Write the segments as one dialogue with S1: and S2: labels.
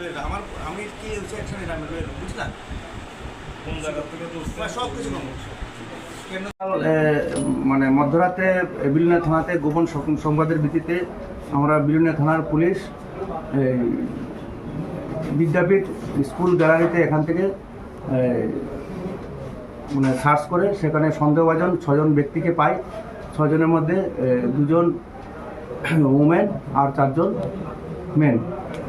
S1: এই হচ্ছে অ্যাকশনে নামে বুঝলাম
S2: কোন জায়গা থেকে
S1: সব কিছু কম কেন?
S3: এ, মানে মধ্যরাতে বিলুনিয়া থানাতে গোপন সংবাদের ভিত্তিতে আমরা বিলুনিয়া থানার পুলিশ বিদ্যাপীঠ স্কুল গ্যালারিতে এখান থেকে মানে সার্চ করে সেখানে সন্দেহভাজন ছজন ব্যক্তিকে পাই। ছজনের মধ্যে দুজন উমেন আর চারজন মেন।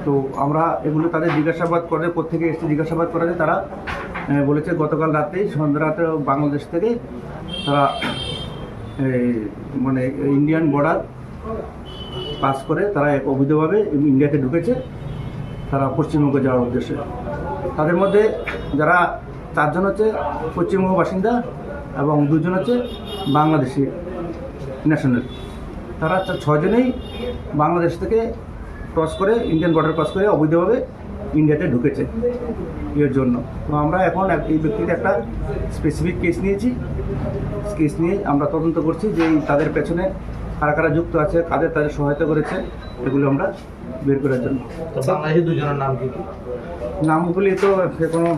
S3: তো আমরা এগুলো তাদের জিজ্ঞাসাবাদ করে কোথেকে এসে জিজ্ঞাসাবাদ করা করাতে তারা বলেছে গতকাল রাতেই, সন্ধ্যা রাতে বাংলাদেশ থেকে তারা মানে ইন্ডিয়ান বর্ডার পাস করে তারা এক অবৈধভাবে ইন্ডিয়াতে ঢুকেছে, তারা পশ্চিমবঙ্গে যাওয়ার উদ্দেশ্যে। তাদের মধ্যে যারা চারজন হচ্ছে পশ্চিমবঙ্গ বাসিন্দা এবং দুজন হচ্ছে বাংলাদেশি ন্যাশনাল তারা ছজনেই বাংলাদেশ থেকে ক্রস করে ইন্ডিয়ান বর্ডার ক্রস করে অবৈধভাবে ইন্ডিয়াতে ঢুকেছে এর জন্য। তো আমরা এখন এক- এই ব্যক্তির একটা স্পেসিফিক কেস নিয়েছি। কেস নিয়ে আমরা তদন্ত করছি যে তাদের পেছনে কারা কারা যুক্ত আছে কাদের তাদের সহায়তা করেছে এগুলো আমরা বের করার জন্য।
S4: তো বাংলাদেশি দুজনের নাম কি?
S3: নামগুলি তো কোনো